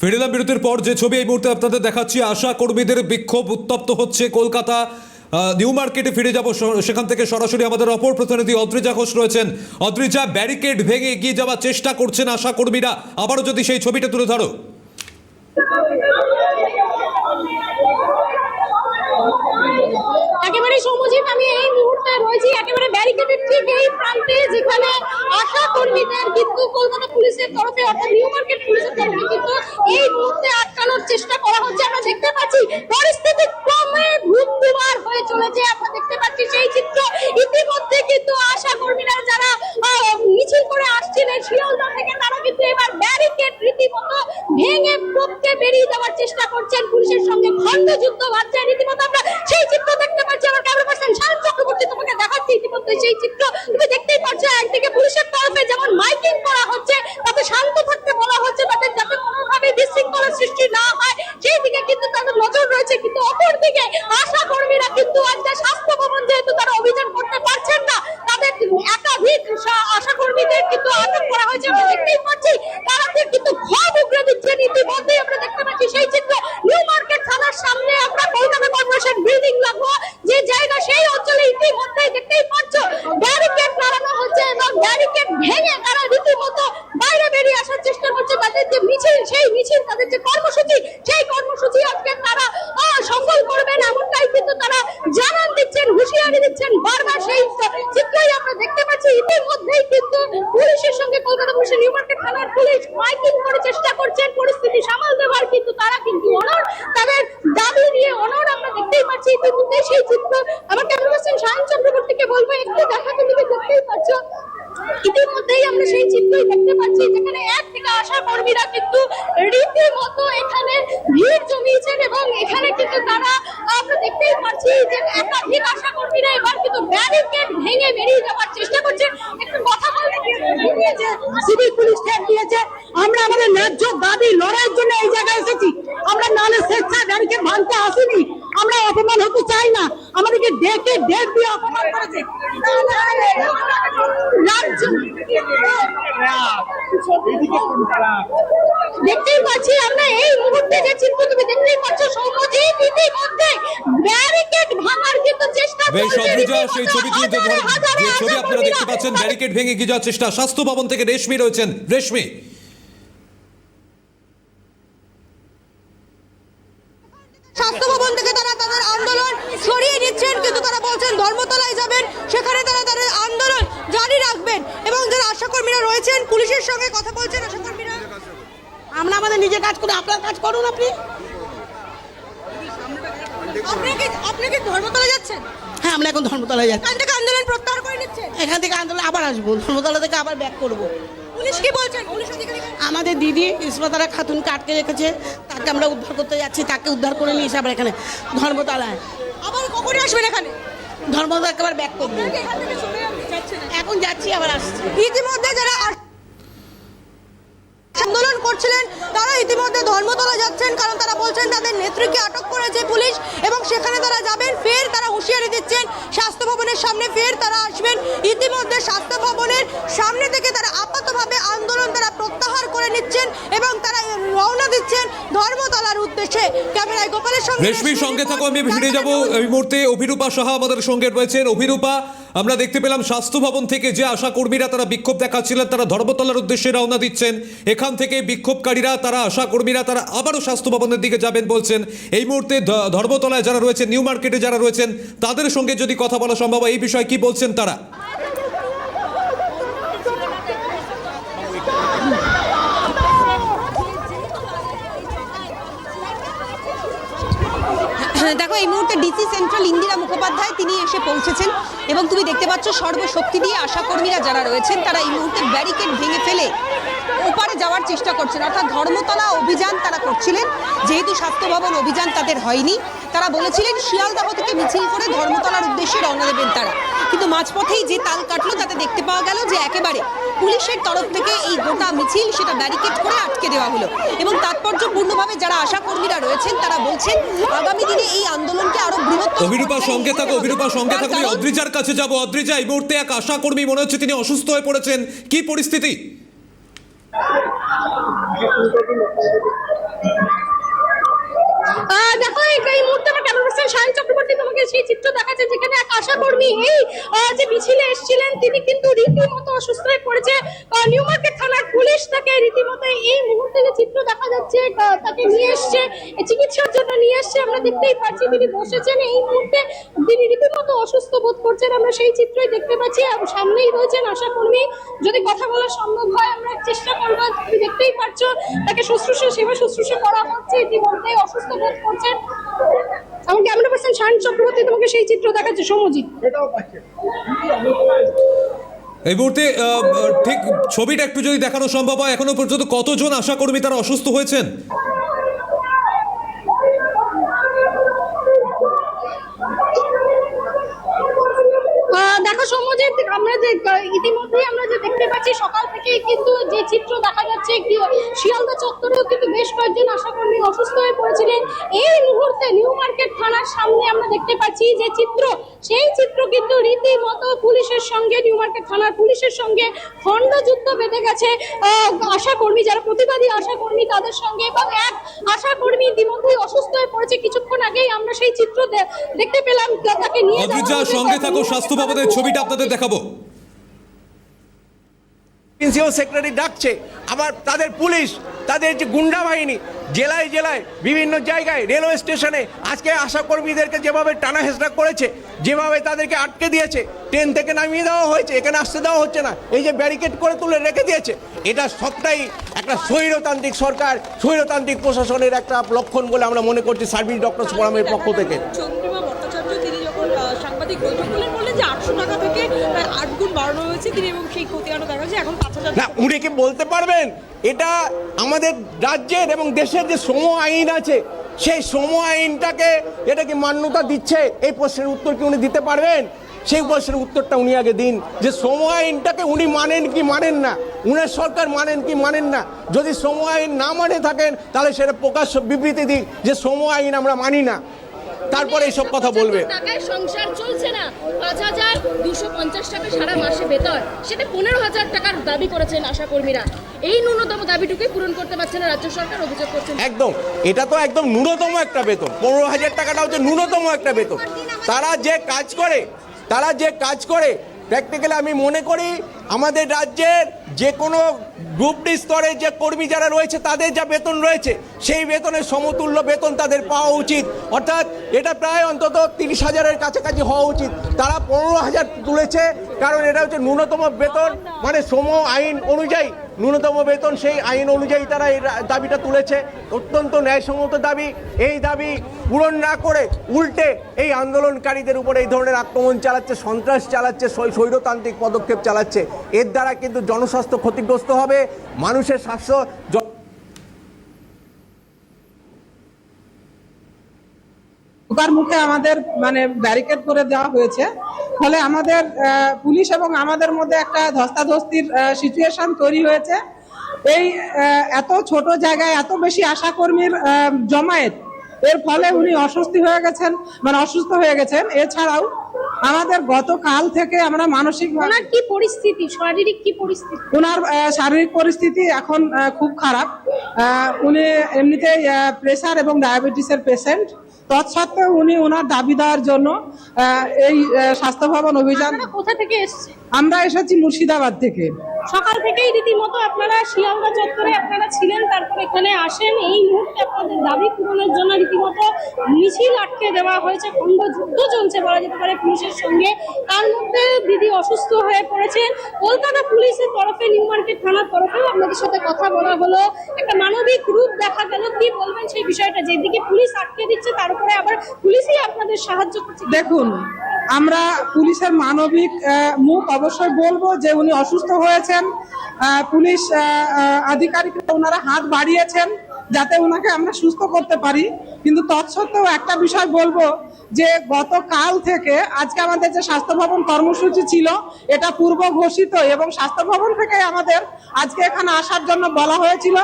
ফেরিলাম বিরতির পর যে ছবি এই মুহূর্তে আপনাদের দেখাচ্ছি, আশা কর্মীদের বিক্ষোভ উত্তপ্ত হচ্ছে কলকাতা। নিউ মার্কেটে ফিরে যাব সেখান থেকে সরাসরি আমাদের অপর প্রতিনিধি অদ্রিজা ঘোষ রয়েছেন। অদ্রিজা, ব্যারিকেড ভেঙে এগিয়ে যাওয়ার চেষ্টা করছেন আশা কর্মীরা। আবারও যদি সেই ছবিটা তুলে ধরো। একেবারে সমুজিত আমি এই মুহূর্তে রয়েছি একেবারে ব্যারিকেডের ঠিক এই প্রান্তে যেখানে আশা কর্মীদের কিন্তু কলকাতা পুলিশের তরফে অর্থাৎ নিউ মার্কেট পুলিশের তরফে কিন্তু এই মুহূর্তে আটকানোর চেষ্টা করা হচ্ছে। আমরা দেখতে পাচ্ছি পরিস্থিতি ক্রমে ধুমধুমার হয়ে চলেছে। আমরা দেখতে পাচ্ছি সেই চিত্র। ইতিমধ্যে কিন্তু আশা কর্মীরা যারা মিছিল করে আসছিলেন, শিয়ালদা থেকে তারা কিন্তু এবার ব্যারিকেড রীতিমতো ভেঙে টপকে বেরিয়ে যাওয়ার চেষ্টা করছেন পুলিশের সঙ্গে খণ্ডযুদ্ধ বাজছে রীতিমতো আমরা সেই চিত্র দেখতে পাচ্ছি আমার ক্যামেরা পার্সন শারদ চক্রবর্তী তোমাকে দেখাচ্ছি ইতিমধ্যে সেই চিত্র। তুমি দেখতেই পাচ্ছ একদিকে পুলিশের তরফে যেমন মাইকিং করা হচ্ছে, তাতে শান্ত থাকতে বলা হচ্ছে তাদের যাতে কোনোভাবে বিশৃঙ্খলার সৃষ্টি না হয়। সেই দিকে কিন্তু তাদের নজর রয়েছে, কিন্তু অপরদিকে আশা কর্মীরা কিন্তু আজকে স্বাস্থ্য ভবন যেহেতু তারা অভিযান করতে পারছেন না তাদের একাধিক সা- আশা কর্মীদের কিন্তু আটক করা হয়েছে আমরা দেখতেই পাচ্ছি তারা কিন্তু ক্ষোভ উগরে দিচ্ছেন ইতিমধ্যেই আমরা দেখতে পাচ্ছি সেই চিত্র নিউ মার্কেট থানার সামনে আমরা কলকাতা কর্পোরেশন বিল্ডিং লাগবো যে জায়গা সেই অঞ্চলে ইতিমধ্যেই দেখতেই পাচ্ছ ব্যারিকেড লাগানো হচ্ছে এবং ব্যারিকেড ভেঙে তারা রীতিমতো বাইরে বেরিয়ে আসার চেষ্টা করছে তাদের যে মিছিল সেই মিছিল তাদের যে কর্মসূচি সেই কর্মসূচি আজকে তারা আহ, সফল করবেন এমনটাই কিন্তু তারা জানান দিচ্ছেন হুঁশিয়ারি দিচ্ছেন বারবার সেই চিত্রই আমরা দেখতে পাচ্ছি ইতিমধ্যেই কিন্তু পুলিশের সঙ্গে কলকাতা পুলিশের নিউ মার্কেট থানার পুলিশ মাইকিং করে চেষ্টা করছেন পরিস্থিতি সামাল দেওয়ার কিন্তু তারা কিন্তু অনর তাদের দাবি নিয়ে অনর আমরা দেখতেই পাচ্ছি ইতিমধ্যে সেই চিত্র আমার ক্যামেরা পার্সন সায়ন চক্রবর্তীকে বলব একটু দেখাতে তুমি দেখতেই পাচ্ছ ইতিমধ্যেই আমরা সেই চিত্রই দেখতে পাচ্ছি যেখানে এক থেকে আশা কর্মীরা কিন্তু রীতিমতো এখানে ভিড় জমিয়েছেন এবং এখানে কিন্তু তারা আমরা দেখতেই পাচ্ছি যে একাধিক আশা কর্মীরা এবার কিন্তু ব্যারিকেড ভেঙে বেরিয়ে যাওয়ার চেষ্টা করছেন একটু কথা বলতে দিয়েছে সিভিল পুলিশ ট্যাগ দিয়েছে আমরা আমাদের দাবি লড়াইয়ের জন্য এই জায়গায় এসেছি। আমরা নালে স্বেচ্ছা ব্যারিকেড ভাঙতে আসিনি। আমরা অপমান হতে চাই না। আমাদেরকে ডেকে ডেট দিয়ে অপমান করেছে। দেখতেই পাচ্ছি আমরা এই মুহূর্তে যে চিত্র তুমি দেখতেই পাচ্ছ ইতিমধ্যে ব্যারিকেড ভাঙার কিন্তু চেষ্টা বেশ রীতিমতো সেই ছবি যে ছবি আপনারা দেখতে পাচ্ছেন ব্যারিকেড ভেঙে এগিয়ে যাওয়ার চেষ্টা। স্বাস্থ্য ভবন থেকে রেশমি রয়েছেন। রেশমি স্বাস্থ্য ভবন থেকে তারা তাদের আন্দোলন সরিয়ে নিচ্ছেন কিন্তু তারা বলছেন ধর্মতলায় যাবেন সেখানে তারা তাদের আন্দোলন জারি রাখবেন। এবং যারা আশাকর্মীরা রয়েছেন পুলিশের সঙ্গে কথা বলছেন আশাকর্মীরা। আমরা আমাদের নিজের কাজ করি আপনার কাজ করুন আপনি। আপনি কি আপনি কি ধর্মতলা যাচ্ছেন? হ্যাঁ আমরা এখন ধর্মতলায় যাচ্ছি। এখান থেকে আন্দোলন প্রত্যাহার করে নিচ্ছেন? এখান থেকে আন্দোলন আবার আসব ধর্মতলা থেকে আবার ব্যাক করব। পুলিশ কি বলছেন? পুলিশ অধিকারী আমাদের দিদি ইসমাতারা খাতুনকে আটকে রেখেছে। তাকে আমরা উদ্ধার করতে যাচ্ছি তাকে উদ্ধার করে নিয়ে আবার এখানে ধর্মতলায়। আবার কখনই আসবেন এখানে? ধর্মতলা একেবারে ব্যাক করব। এখন যাচ্ছি আবার আসছি। ইতিমধ্যে যারা আন্দোলন করছিলেন তারা ইতিমধ্যে ধর্মতলা যাচ্ছেন কারণ তারা বলছেন তাদের নেত্রীকে আটক করেছে পুলিশ এবং সেখানে তারা যাবেন ফের তারা হুঁশিয়ারি দিচ্ছেন স্বাস্থ্য ভবনের সামনে ফের তারা আসবেন। ইতিমধ্যে স্বাস্থ্য ভবনের সামনে থেকে তারা আপাতভাবে আন্দোলন তারা প্রত্যাহার করে নিচ্ছেন এবং তারা রওনা দিচ্ছেন ধর্মতলার উদ্দেশ্যে ক্যামেরায় গোপালের সঙ্গে রেশমির সঙ্গে থাকো, আমি ফিরে যাব। এই মুহূর্তে অভিরূপা সাহা আমাদের সঙ্গে রয়েছেন। অভিরূপা, আমরা দেখতে পেলাম স্বাস্থ্য ভবন থেকে যে আশা কর্মীরা তারা বিক্ষোভ দেখাচ্ছিলেন, তারা ধর্মতলার উদ্দেশ্যে রওনা দিচ্ছেন। এখান থেকে বিক্ষোভকারীরা, তারা আশা কর্মীরা তারা আবারও স্বাস্থ্য ভবনের দিকে যাবেন বলছেন। এই মুহূর্তে ধর্মতলায় যারা রয়েছেন, নিউ মার্কেটে যারা রয়েছেন, তাদের সঙ্গে যদি কথা বলা সম্ভব এই বিষয়ে কি বলছেন তারা? দেখো, এই মুহূর্তে ডিসি সেন্ট্রাল ইন্দিরা মুখোপাধ্যায় তিনি এসে পৌঁছেছেন এবং তুমি দেখতে পাচ্ছ সর্বশক্তি দিয়ে আশাকর্মীরা যারা রয়েছেন, তারা এই মুহূর্তে ব্যারিকেড ভেঙে ফেলে ওপারে যাওয়ার চেষ্টা করছেন। অর্থাৎ ধর্মতলা অভিযান তারা করছিলেন। যেহেতু স্বাস্থ্য ভবন অভিযান তাদের হয়নি তারা বলেছিলেন শিয়ালদাহ থেকে মিছিল করে ধর্মতলার উদ্দেশ্যে রওনা দেবেন তারা। কিন্তু মাঝপথেই যে তাল কাটলো তাতে দেখতে পাওয়া গেল যে একেবারে পুলিশের তরফ থেকে এই গোটা মিছিল সেটা ব্যারিকেড করে আটকে দেওয়া হলো। এবং তাৎপর্যপূর্ণভাবে যারা আশাকর্মীরা রয়েছেন তারা বলছেন আগামী দিনে এই আন্দোলনকে আরও বৃহত্তর অভিরূপা সঙ্গে থাকো অভিরূপা সঙ্গে থাকো। অদ্রিজার কাছে যাব। অদ্রিজা এই মুহূর্তে এক আশা কর্মী মনে হচ্ছে তিনি অসুস্থ হয়ে পড়েছেন। কি পরিস্থিতি? আহ, দেখো, এই মুহূর্তে আমার ক্যামেরা পার্সন সায়ন চক্রবর্তী তোমাকে সেই চিত্র দেখাচ্ছে যেখানে এক আশাকর্মী, এই যে মিছিলে এসেছিলেন, তিনি কিন্তু রীতিমতো অসুস্থ হয়ে পড়েছে। নিউ মার্কেট থানার পুলিশ তাকে রীতিমতো এই মুহূর্তে যে চিত্র দেখা যাচ্ছে তাকে নিয়ে এসছে চিকিৎসার জন্য নিয়ে এসছে, আমরা দেখতেই পাচ্ছি তিনি বসেছেন। এই মুহূর্তে তিনি রীতিমতো অসুস্থ বোধ করছেন, আমরা সেই চিত্রই দেখতে পাচ্ছি, আর সামনেই রয়েছেন আশাকর্মী। যদি কথা বলা সম্ভব হয়, আমরা চেষ্টা করব, তুমি দেখতেই পাচ্ছ তাকে শুশ্রূষা, সেবা শুশ্রূষা করা হচ্ছে ইতিমধ্যে অসুস্থ এবং ক্যামেরা পার্সন শান চক্রবর্তী তোমাকে সেই চিত্র দেখাচ্ছে সমজিৎ। এই মুহূর্তে ঠিক ছবিটা একটু যদি দেখানো সম্ভব হয় এখনও পর্যন্ত কতজন আশাকর্মী তারা অসুস্থ হয়েছেন আহ, দেখো সমজিৎ আমরা যে আহ, ইতিমধ্যেই আমরা যে দেখতে পাচ্ছি সকাল থেকে কিন্তু যে চিত্র দেখা যাচ্ছে শিয়ালদা চত্বরেও কিন্তু বেশ কয়েকজন আশাকর্মী অসুস্থ হয়ে পড়েছিলেন। এই মুহূর্তে নিউ মার্কেট থানার সামনে আমরা দেখতে পাচ্ছি যে চিত্র সেই চিত্র কিন্তু রীতিমতো পুলিশের সঙ্গে নিউ মার্কেট থানার পুলিশের সঙ্গে খণ্ডযুদ্ধ বেঁধে গেছে। আশাকর্মী যারা প্রতিবাদী আশাকর্মী তাদের সঙ্গে এবং এক আশাকর্মী ইতিমধ্যেই অসুস্থ হয়ে পড়েছে। কিছুক্ষণ আগেই আমরা সেই চিত্র দেখতে পেলাম তাকে নিয়ে সঙ্গে থাকো স্বাস্থ্য ভবনের ছবিটা আপনাদের দেখাবো। প্রিন্সিপাল সেক্রেটারি ডাকছে, আবার তাদের পুলিশ, তাদের যে গুন্ডা বাহিনী, জেলায় জেলায়, বিভিন্ন জায়গায়, রেলওয়ে স্টেশনে, আজকে আশাকর্মীদেরকে যেভাবে টানা হেসড়া করেছে, যেভাবে তাদেরকে আটকে দিয়েছে, ট্রেন থেকে নামিয়ে দেওয়া হয়েছে, এখানে আসতে দেওয়া হচ্ছে না, এই যে ব্যারিকেড করে তুলে রেখে দিয়েছে, এটা সবটাই একটা স্বৈরতান্ত্রিক সরকার, স্বৈরতান্ত্রিক প্রশাসনের একটা লক্ষণ বলে আমরা মনে করছি সার্ভিস ডক্টর ফোরামের পক্ষ থেকে। যে আটশো টাকা থেকে আট গুণ বাড়ানো হয়েছে তিনি এবং সেই খতিয়ানও দেখা যাচ্ছে। এখন পাঁচ হাজার না উনি কি বলতে পারবেন? এটা আমাদের রাজ্যের এবং দেশের যে সম আইন আছে সেই সম আইনটাকে এটা কি মান্যতা দিচ্ছে? এই প্রশ্নের উত্তর কি উনি দিতে পারবেন? সেই প্রশ্নের উত্তরটা উনি আগে দিন। যে সম আইনটাকে উনি মানেন কি মানেন না উনার সরকার মানেন কি মানেন না যদি সম আইন না মানে থাকেন তাহলে সেটা প্রকাশ্য বিবৃতি দিক যে সম আইন আমরা মানি না। তারপরে এইসব কথা বলবে। সংসার চলছে না। পাঁচ হাজার দুশো পঞ্চাশ টাকা সারা মাসে বেতন। সেটা পনেরো হাজার টাকার দাবি করেছেন আশাকর্মীরা। এই ন্যূনতম দাবিটুকুই পূরণ করতে পারছে না রাজ্য সরকার অভিযোগ করছেন। একদম। এটা তো একদম ন্যূনতম একটা বেতন। পনেরো হাজার টাকাটা হচ্ছে ন্যূনতম একটা বেতন। তারা যে কাজ করে তারা যে কাজ করে প্র্যাকটিক্যালি আমি মনে করি আমাদের রাজ্যের যে কোনো গ্রুপ ডি স্তরে যে কর্মী যারা রয়েছে, তাদের যা বেতন রয়েছে, সেই বেতনের সমতুল্য বেতন তাদের পাওয়া উচিত। অর্থাৎ এটা প্রায় অন্তত তিরিশ হাজারের কাছাকাছি হওয়া উচিত। তারা পনেরো হাজার তুলেছে, কারণ এটা হচ্ছে ন্যূনতম বেতন মানে সম আইন অনুযায়ী। ন্যূনতম বেতন সেই আইন অনুযায়ী তারা এই দাবিটা তুলেছে। অত্যন্ত ন্যায়সঙ্গত দাবি। এই দাবি পূরণ না করে উল্টে এই আন্দোলনকারীদের উপরে এই ধরনের আক্রমণ চালাচ্ছে, সন্ত্রাস চালাচ্ছে স্বৈ- স্বৈরতান্ত্রিক পদক্ষেপ চালাচ্ছে। এর দ্বারা কিন্তু জনস্বাস্থ্য ক্ষতিগ্রস্ত হবে। মানুষের স্বাস্থ্য ঢোকার মুখে আমাদের মানে ব্যারিকেড করে দেওয়া হয়েছে। ফলে আমাদের পুলিশ এবং আমাদের মধ্যে একটা ধস্তাধস্তির সিচুয়েশন তৈরি হয়েছে। এই এত ছোট জায়গায় এত বেশি আশাকর্মীর জমায়েত এর ফলে উনি অস্বস্তি হয়ে গেছেন মানে অসুস্থ হয়ে গেছেন। এছাড়াও আমাদের গতকাল থেকে আমরা মানসিক ওনার কি পরিস্থিতি? শারীরিক কি পরিস্থিতি? ওনার শারীরিক পরিস্থিতি এখন খুব খারাপ। উনি এমনিতেই প্রেসার এবং ডায়াবেটিসের পেশেন্ট তৎসত্ত্বেও উনি ওনার দাবিদার জন্য এই স্বাস্থ্য ভবন অভিযান কোথা থেকে এসেছে আমরা এসেছি মুর্শিদাবাদ থেকে। সকাল থেকেই রীতিমতো আপনারা শিয়ালদা চত্বরে আপনারা ছিলেন তারপর এখানে আসেন। এই মুহূর্তে আপনাদের দাবি পূরণের জন্য রীতিমতো মিছিল আটকে দেওয়া হয়েছে খণ্ড যুদ্ধ চলছে বলা যেতে পারে পুলিশের সঙ্গে। তার মধ্যে দিদি অসুস্থ হয়ে পড়েছেন। কলকাতা পুলিশের তরফে নিউ মার্কেট থানার তরফেও আপনাদের সাথে কথা বলা হলো। একটা মানবিক রূপ দেখা গেল। কি বলবেন সেই বিষয়টা? যেদিকে পুলিশ আটকে দিচ্ছে তার উপরে আবার পুলিশই আপনাদের সাহায্য করছে। দেখুন আমরা পুলিশের মানবিক মুখ অবশ্যই বলব যে উনি অসুস্থ হয়েছেন। পুলিশ আধিকারিকরা ওনারা হাত বাড়িয়েছেন যাতে ওনাকে আমরা সুস্থ করতে পারি। কিন্তু তৎসত্ত্বেও একটা বিষয় বলব যে গতকাল থেকে আজকে আমাদের যে স্বাস্থ্য ভবন কর্মসূচি ছিল, এটা পূর্ব ঘোষিত এবং স্বাস্থ্য ভবন থেকে আমাদের আজকে এখানে আসার জন্য বলা হয়েছিল।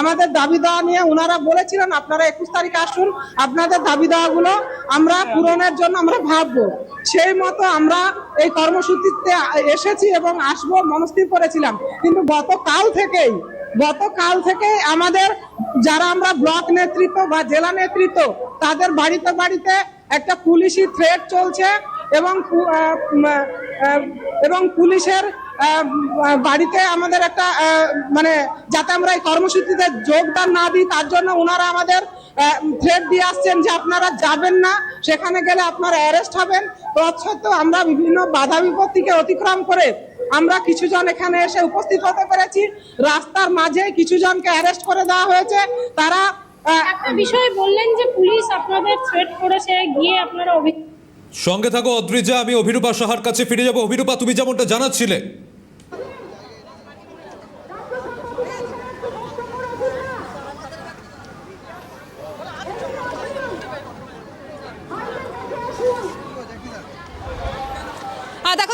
আমাদের দাবি দেওয়া নিয়ে ওনারা বলেছিলেন, আপনারা একুশ তারিখে আসুন, আপনাদের দাবি দেওয়াগুলো আমরা পূরণের জন্য আমরা ভাববো। সেই মতো আমরা এই কর্মসূচিতে এসেছি এবং আসব, মনস্থির করেছিলাম। কিন্তু গতকাল থেকেই, গতকাল থেকে আমাদের যারা আমরা ব্লক নেতৃত্ব বা জেলা নেতৃত্ব, তাদের বাড়িতে বাড়িতে একটা পুলিশি থ্রেট চলছে এবং এবং পুলিশের বাড়িতে আমাদের একটা মানে যাতে আমরা এই কর্মসূচিতে যোগদান না দিই, তার জন্য ওনারা আমাদের থ্রেট দিয়ে আসছেন যে আপনারা যাবেন না, সেখানে গেলে আপনারা অ্যারেস্ট হবেন। তৎসত্ত্বেও আমরা বিভিন্ন বাধা বিপত্তিকে অতিক্রম করে আমরা কিছু জন এখানে এসে উপস্থিত হতে পেরেছি। রাস্তার মাঝে কিছু জনকে অ্যারেস্ট করে দেওয়া হয়েছে। তারা একটা বিষয় বললেন যে পুলিশ আপনাদের থ্রেট করেছে গিয়ে আপনারা সঙ্গে থাকো অদ্রিজা আমি অভিরূপা সাহার কাছে ফিরে যাব। অভিরূপা তুমি যেমনটা জানাচ্ছিলে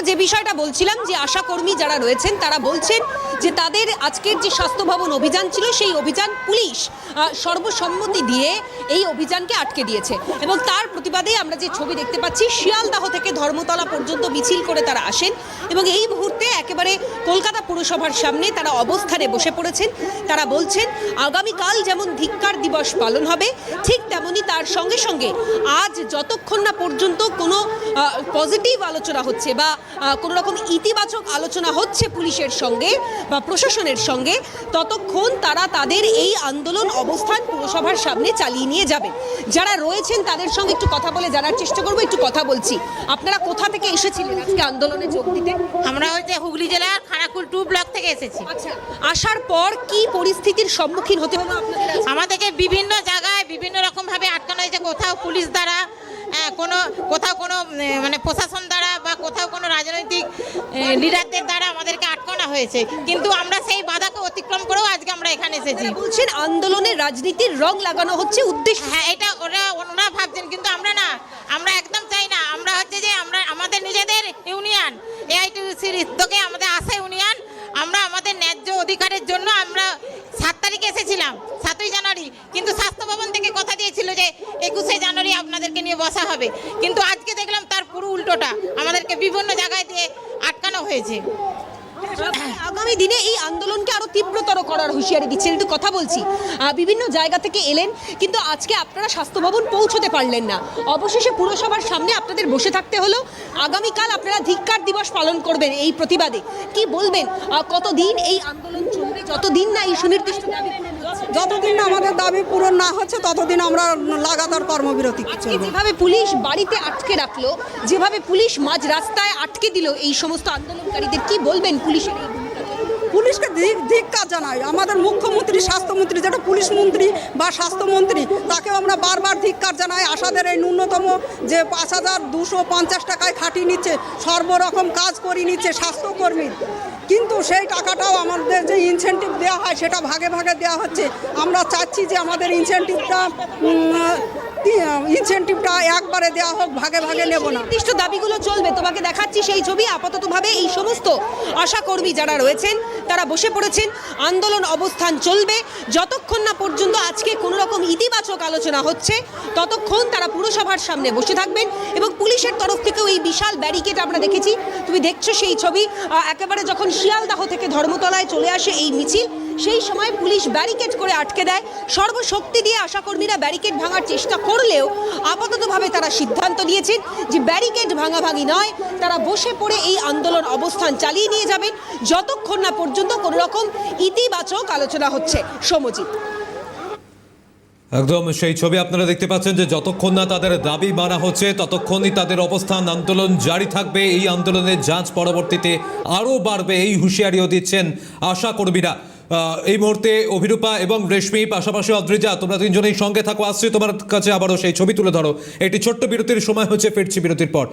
যে বিষয়টা বলছিলাম যে আশাকর্মী যারা রয়েছেন তারা বলছেন যে তাদের আজকের যে স্বাস্থ্য ভবন অভিযান ছিল, সেই অভিযান পুলিশ সর্বসম্মতি দিয়ে এই অভিযানকে আটকে দিয়েছে। এবং তার প্রতিবাদে আমরা যে ছবি দেখতে পাচ্ছি, শিয়ালদাহ থেকে ধর্মতলা পর্যন্ত মিছিল করে তারা আসেন এবং এই মুহূর্তে একেবারে কলকাতা পুরসভার সামনে তারা অবস্থানে বসে পড়েছেন। তারা বলছেন, আগামীকাল যেমন ধিক্কার দিবস পালন হবে, ঠিক তেমনি তার সঙ্গে সঙ্গে আজ যতক্ষণ না পর্যন্ত কোনো পজিটিভ আলোচনা হচ্ছে বা কোনো রকম ইতিবাচক আলোচনা হচ্ছে পুলিশের সঙ্গে বা প্রশাসনের সঙ্গে ততক্ষণ তারা তাদের এই আন্দোলন অবস্থান পুরসভার সামনে চালিয়ে নিয়ে যাবে। যারা রয়েছেন তাদের সঙ্গে একটু কথা বলে জানার চেষ্টা করব একটু কথা বলছি। আপনারা কোথা থেকে এসেছিলেন আজকে আন্দোলনে যোগ দিতে? আমরা হচ্ছে হুগলি জেলার খানাকুল টু ব্লক থেকে এসেছি। আচ্ছা আসার পর কি পরিস্থিতির সম্মুখীন হতে হলো আপনাদের? আমাদেরকে বিভিন্ন জায়গায় বিভিন্ন রকম ভাবে আটকানো হয়েছে কোথাও পুলিশ দ্বারা হ্যাঁ, কোনো কোথাও কোনো মানে প্রশাসন দ্বারা বা কোথাও কোনো রাজনৈতিক লিডারদের দ্বারা আমাদেরকে আটকানো হয়েছে। কিন্তু আমরা সেই বাধাকে অতিক্রম করেও আজকে আমরা এখানে এসেছি। বলছেন আন্দোলনের রাজনীতির রং লাগানো হচ্ছে উদ্দেশ্য। হ্যাঁ এটা ওরা ওনারা ভাবছেন কিন্তু আমরা না আমরা একদম চাই না। আমরা হচ্ছে যে আমরা আমাদের নিজেদের ইউনিয়ন এআইটিউসির উদ্যোগে আমাদের আশা ইউনিয়ন আমরা আমাদের ন্যায্য অধিকারের জন্য আমরা সাত তারিখে এসেছিলাম সাতই জানুয়ারি কিন্তু স্বাস্থ্য ভবন থেকে কথা দিয়েছিল যে একুশে জানুয়ারি আপনাদেরকে নিয়ে বসা হবে। কিন্তু আজকে দেখলাম তার পুরো উল্টোটা। আমাদেরকে বিভিন্ন জায়গায় দিয়ে আটকানো হয়েছে। আগামী দিনে এই আন্দোলনকে আরও তীব্রতর করার হুঁশিয়ারি দিচ্ছেন একটু কথা বলছি বিভিন্ন জায়গা থেকে এলেন, কিন্তু আজকে আপনারা স্বাস্থ্য ভবন পৌঁছতে পারলেন না। অবশেষে পুরসভার সামনে আপনাদের বসে থাকতে হলো। আগামীকাল আপনারা ধিক্কার দিবস পালন করবেন এই প্রতিবাদে। কি বলবেন? কতদিন এই আন্দোলন যতদিন না এই সুনির্দিষ্ট দাবি পূরণ হচ্ছে? যতদিন না আমাদের দাবি পূরণ না হচ্ছে ততদিন আমরা লাগাতার কর্মবিরতি আজকে যেভাবে পুলিশ বাড়িতে আটকে রাখল যেভাবে পুলিশ মাঝ রাস্তায় আটকে দিল এই সমস্ত আন্দোলনকারীদের কি বলবেন পুলিশের? পুলিশকে ধিক- ধিক্কার জানাই। আমাদের মুখ্যমন্ত্রী, স্বাস্থ্যমন্ত্রী, যেটা পুলিশ মন্ত্রী বা স্বাস্থ্যমন্ত্রী, তাকেও আমরা বারবার ধিক্কার জানাই। আশাদের এই ন্যূনতম যে পাঁচ হাজার দুশো পঞ্চাশ টাকায় খাটিয়ে নিচ্ছে, সর্বরকম কাজ করিয়ে নিচ্ছে স্বাস্থ্যকর্মী। কিন্তু সেই টাকাটাও আমাদের যে ইনসেন্টিভ দেওয়া হয়, সেটা ভাগে ভাগে দেওয়া হচ্ছে। আমরা চাচ্ছি যে আমাদের ইনসেন্টিভটা ইনসেন্টিভটা একবারে দেওয়া হোক, ভাগে ভাগে নেব না। নির্দিষ্ট দাবিগুলো চলবে, তোমাকে দেখাচ্ছি সেই ছবি। আপাততভাবে এই সমস্ত আশাকর্মী যারা রয়েছেন, তারা বসে পড়েছেন। আন্দোলন অবস্থান চলবে। যতক্ষণ না পর্যন্ত আজকে কোনো রকম ইতিবাচক আলোচনা হচ্ছে, ততক্ষণ তারা পুরসভার সামনে বসে থাকবেন এবং পুলিশের তরফ থেকেও এই বিশাল ব্যারিকেড আমরা দেখেছি। তুমি দেখছ সেই ছবি। একেবারে যখন শিয়ালদাহ থেকে ধর্মতলায় চলে আসে এই মিছিল সেই সময় পুলিশ ব্যারিকেড করে আটকে দেয়। সর্বশক্তি দিয়ে আশাকর্মীরা ব্যারিকেড ভাঙার চেষ্টা করলেও আপাততভাবে তারা সিদ্ধান্ত নিয়েছেন যে ব্যারিকেড ভাঙাভাঙি নয়, তারা বসে পড়ে এই আন্দোলন অবস্থান চালিয়ে নিয়ে যাবেন। যতক্ষণ না পর্যন্ত কোনো রকম ইতিবাচক আলোচনা হচ্ছে। সমজিৎ একদম সেই ছবি আপনারা দেখতে পাচ্ছেন যে যতক্ষণ না তাদের দাবি মানা হচ্ছে, ততক্ষণই তাদের অবস্থান আন্দোলন জারি থাকবে। এই আন্দোলনের যাঁচ পরবর্তীতে আরও বাড়বে, এই হুঁশিয়ারিও দিচ্ছেন আশা কর্মীরা এই মুহূর্তে অভিরূপা এবং রেশমি, পাশাপাশি অদ্রিজা, তোমরা তিনজনেই সঙ্গে থাকো। আসছি তোমার কাছে আবারও সেই ছবি তুলে ধরো। একটি ছোট্ট বিরতির সময় হচ্ছে, ফিরছি বিরতির পর।